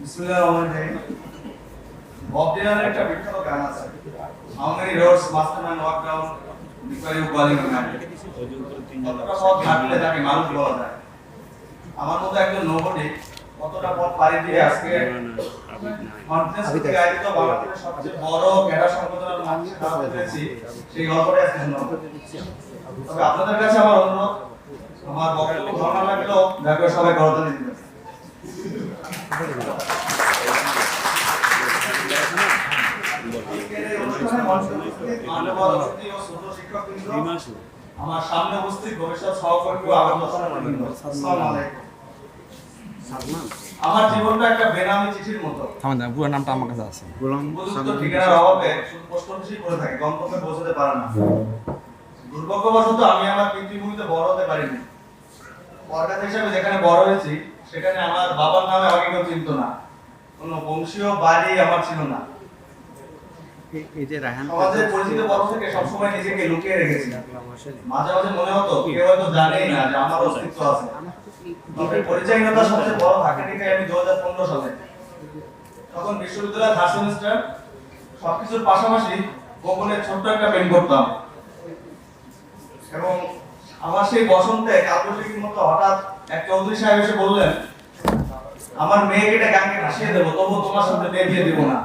বিসমিল্লাহির রহমানির রহিম। বব ডিলানের একটা বিখ্যাত গান আছে। How many roads must man walk down before you man কতটা পথ হাঁটলে তাকে মানুষ বলা যায়। আমার মতো একজন নোবডি কতটা পথ পাড়ি দিয়ে আজকে কনফারেন্স থেকে আয়োজিত বাংলাদেশের সবচেয়ে বড় সংগঠনের দাঁড়াতে সেই আজকে তবে আপনাদের কাছে আমার অনুরোধ আমার বক্তব্য লাগলেও দয়া করে সবাই করতালি আমার সামনে উপস্থিত ভবিষ্যৎ সহকর্মী। আমার জীবনটা একটা বেনামি চিঠির মতো। থামেন পুরো নামটা আমার কাছে আছে। উপযুক্ত ঠিকানার অভাবে শুধু পোস্ট অফিসেই পড়ে থাকে গন্তব্যে পৌঁছতে পারে না। দুর্ভাগ্যবশত আমি আমার পিতৃভূমিতে বড় হতে পারিনি। পরগাছা হিসেবে যেখানে বড় হয়েছি সেখানে আমার বাবার নামে আমাকে কেউ চিনত না। কোনো বংশীয় বাড়ি আমার ছিল না। এই যে রায়হান সমাজের পরিচিত বড় থেকে সবসময় নিজেকে লুকিয়ে রেখেছি মাঝে মাঝে মনে হতো কেউ হয়তো জানেই না যে আমার অস্তিত্ব আছে। তবে পরিচয়হীনতার সবচেয়ে বড় ধাক্কা টিকে আমি দু হাজার পনেরো সালে। তখন বিশ্ববিদ্যালয়ের থার্ড সেমিস্টার সবকিছুর পাশাপাশি গোপনে ছোট্ট একটা পেন করতাম। এবং আমার সেই বসন্তে কাব্যশিল্পীর মতো হঠাৎ এক চৌধুরী সাহেব এসে বললেন, আমার মেয়েকে এটা গানকে ভাসিয়ে দেবো তবু তোমার সাথে দেবো না।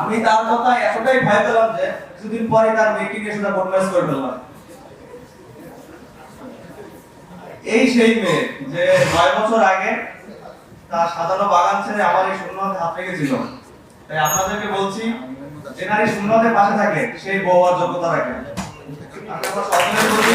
আমি তার কথা এতটাই ভয় পেলাম যে কিছুদিন পরে তার মেয়েকে নিয়ে সেটা করে ফেললাম। এই সেই মেয়ে যে নয় বছর আগে তার সাজানো বাগান ছেড়ে আমার এই শূন্য হাতে রেখেছিল। তাই আপনাদেরকে বলছি, যে নারী শূন্য হাতে পাশে থাকে, সেই বউ আর যোগ্যতা রাখে আমি আমার সকলের প্রতি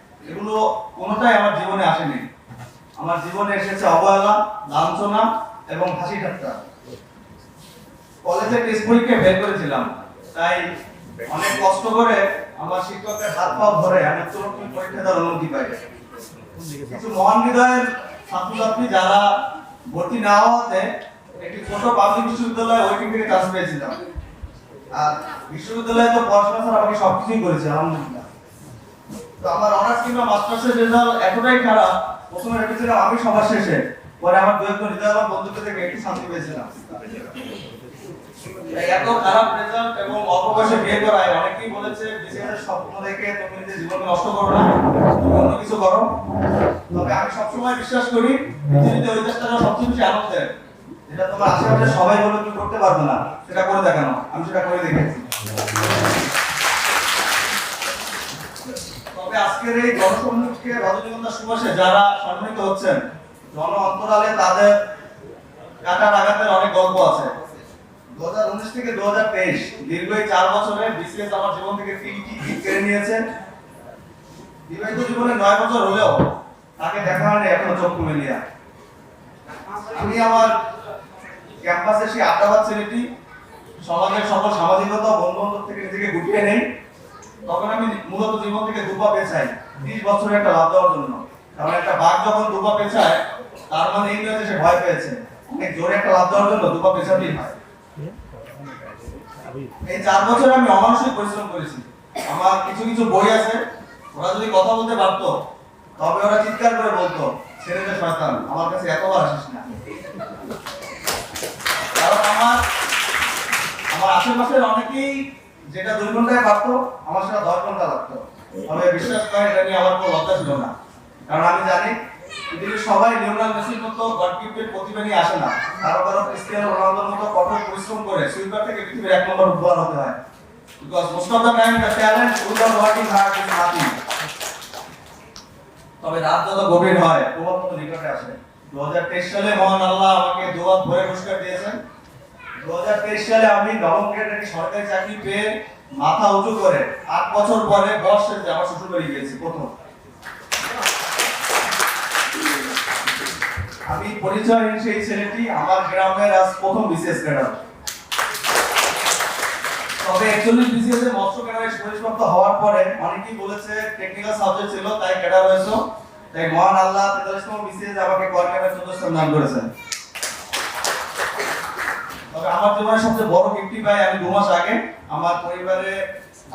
এগুলো কোনোটাই আমার জীবনে আসেনি। আমার জীবনে এসেছে অবহেলা, লাঞ্ছনা এবং হাসি ঠাট্টা। কলেজে টেস্ট পরীক্ষা বের করেছিলাম। তাই অনেক কষ্ট করে আমার শিক্ষকের হাত পা ধরে আমি উত্তরোত্তর পরীক্ষা দেওয়ার অনুমতি পাই। কিছু মহান হৃদয়ের ছাত্রছাত্রী যারা ভর্তি না হওয়াতে একটি ছোট পাবলিক বিশ্ববিদ্যালয়ে ওয়েটিং থেকে চান্স পেয়েছিলাম। আর বিশ্ববিদ্যালয়ে তো পড়াশোনা ছাড়া বাকি সবকিছুই করেছি, আলহামদুলিল্লাহ। তো আমার অনার্স কিংবা মাস্টার্সের রেজাল্ট এতটাই খারাপ, প্রথমে রেখেছিলাম আমি সবার শেষে। পরে আমার দু একজন হৃদয় আমার বন্ধুকে থেকে একটু শান্তি পেয়েছিলাম। এত খারাপ রেজাল্ট এবং অল্প বয়সে বিয়ে করায় অনেকেই বলেছে বিসিএস স্বপ্ন দেখে তুমি নিজের জীবন নষ্ট করো না অন্য কিছু করো। তবে আমি সবসময় বিশ্বাস করি পৃথিবীতে ওই চেষ্টাটা সবচেয়ে বেশি আনন্দের যেটা তোমার আশেপাশে সবাই বলে তুমি করতে পারবে না, সেটা করে দেখানো, আমি সেটা করে দেখেছি। তবে আজকের এই জনসম্মুখে রজনীগন্ধা সুবাসে যারা সম্মানিত হচ্ছেন জন অন্তরালে তাদের কাটার আঘাতের অনেক গল্প আছে। দু হাজার উনিশ থেকে দু হাজার তেইশ দীর্ঘ এই চার বছরে বিসিএস আমার জীবন থেকে তিনটি দিক কেড়ে নিয়েছে। বিবাহিত জীবনে নয় বছর হলেও তাকে দেখা হয়নি, এখনও চোখ মেলিয়া আমি আমার ক্যাম্পাসে সেই আড্ডাবাদ ছেলেটি, সমাজের সকল সামাজিকতা বন্ধু থেকে নিজেকে গুটিয়ে নেই। তখন আমি মূলত জীবন থেকে দুপা পেছাই ত্রিশ বছরের একটা লাভ দেওয়ার জন্য। কারণ একটা বাঘ যখন দুপা পেছায় তার মানে এই নয় সে ভয় পেয়েছে। অনেক জোরে একটা লাভ দেওয়ার জন্য দুপা পেছাতেই হয়। এই চার বছর আমি অমানসিক পরিশ্রম করেছি। আমার কিছু কিছু বই আছে, ওরা যদি কথা বলতে পারতো, তবে ওরা চিৎকার করে বলতো, ছেড়ে দে শয়তান, আমার কাছে এতবার আসিস না। কারণ আমার আমার আশেপাশের অনেকেই যেটা দুই ঘন্টায় পারতো আমার সেটা দশ ঘণ্টা লাগতো। তবে বিশ্বাস করে এটা নিয়ে আমার কোনো লজ্জা ছিল না। কারণ আমি জানি সবাই লিওনাল মেসির মতো গড গিফটেড প্রতিভা নিয়ে আসে না। কারও কারও ক্রিস্টিয়ানো রোনালদোর মতো কঠোর পরিশ্রম করে সুইপার থেকে পৃথিবীর এক নম্বর উপহার হতে হয়। Because most of the time the talent hard is nothing তবে রাত যত গভীর হয়, প্রভাব তত নিকটে আসে। দুই হাজার তেইশ সালে মহান আল্লাহ আমাকে দুবার ভরে পুরস্কার দিয়েছেন। দু হাজার তেইশ সালে আমি নবম গ্রেডের একটি সরকারি চাকরি পেয়ে মাথা উঁচু করে আট বছর পরে বস সেজে আমার শ্বশুর বাড়ি গিয়েছি, প্রথম। আমি পরিচয়হীন সেই ছেলেটি আমার গ্রামের আজ প্রথম বিসিএস ক্যাডার তবে একচল্লিশ বিসিএস এ মৎস্য ক্যাডারে সুপরিপ্রাপ্ত হওয়ার পরে অনেকেই বলেছে টেকনিক্যাল সাবজেক্ট ছিল, তাই ক্যাডার হয়েছে। তাই মহান আল্লাহ তেতাল্লিশতম বিসিএস আমাকে কোয়ার্টারের চতুর্থ স্থান দান করেছেন। তবে আমার জীবনের সবচেয়ে বড় গিফটটি পাই আমি দু মাস আগে আমার পরিবারে,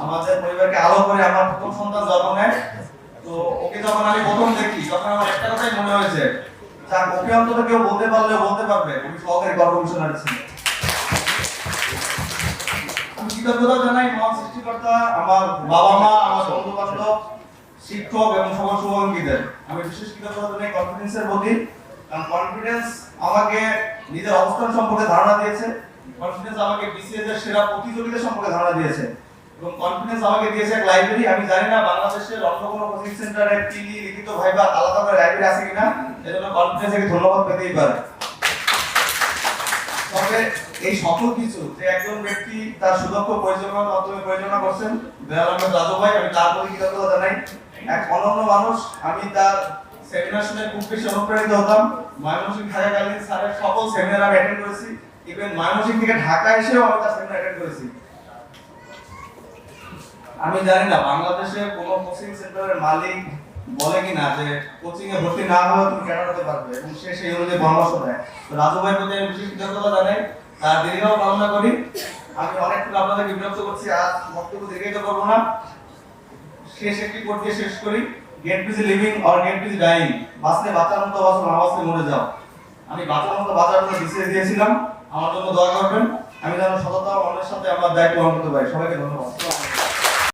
আমাদের পরিবারকে আলো করে আমার প্রথম সন্তান জন্ম। নেয় তো ওকে যখন আমি প্রথম দেখি, তখন আমার একটা কথাই মনে হয়েছে যাক ওকে অন্তত কেউ বলতে পারলে বলতে পারবে আমি সহকারী কর কমিশনার ছিলাম কৃতজ্ঞতা জানাই মহান সৃষ্টিকর্তা, আমার বাবা মা, আমার বন্ধু বান্ধব শিক্ষক এবং সকল শুভাকাঙ্ক্ষীদের আমি বিশেষ কৃতজ্ঞতা জানাই কনফিডেন্সের প্রতি, কারণ কনফিডেন্স আমাকে নিজের অবস্থান সম্পর্কে ধারণা দিয়েছে। কনফিডেন্স আমাকে বিসিএস এর সেরা প্রতিযোগিতা সম্পর্কে ধারণা দিয়েছে। এবং কনফিডেন্স আমাকে দিয়েছে এক লাইব্রেরি আমি জানি না বাংলাদেশের অন্য কোনো কোচিং সেন্টারে টিলি লিখিত ভাইবা আলাদা করে লাইব্রেরি আছে কিনা, এজন্য কনফিডেন্স কনফিডেন্সকে ধন্যবাদ পেতেই পারে। তবে এই সকল কিছু, যে একজন ব্যক্তি তার সুদক্ষ পরিচালনার মাধ্যমে পরিচালনা করছেন বেলাল আহমেদ রাজু ভাই, আমি তার প্রতি কৃতজ্ঞতা জানাই। এক অনন্য মানুষ, আমি তার সেমিনার খুব বেশি অনুপ্রাণিত হতাম। ময়মনসিংহ থাকাকালীন স্যারের সকল সেমিনার আমি অ্যাটেন্ড করেছি। ইভেন ময়মনসিংহ থেকে ঢাকা এসেও আমি তার সেমিনার অ্যাটেন্ড করেছি। আমি জানি না, বাংলাদেশে কোনো কোচিং সেন্টারের মালিক বলে কিনা যে কোচিং এ ভর্তি না হলে তুমি কেন হতে পারবে? এবং সে সেই অনুযায়ী পরামর্শ দেয়। তো রাজু ভাইয়ের প্রতি আমি বিশেষ কৃতজ্ঞতা জানাই। তার দীর্ঘ কামনা করি। আমি অনেকটুকু আপনাদেরকে বিরক্ত করছি আজ বক্তব্য দীর্ঘায়িত করব না। শেষ একটি কোট দিয়ে শেষ করি। Get busy living or get busy dying বাঁচলে বাঁচার মতো বাঁচো না বাঁচলে মরে যাও। আমি বাঁচার মতো বাঁচার জন্য বিশেষ দিয়েছিলাম। আমার জন্য দোয়া করবেন। আমি যেন সততা মনের সাথে আমার দায়িত্ব পালন করতে পারি। সবাইকে ধন্যবাদ।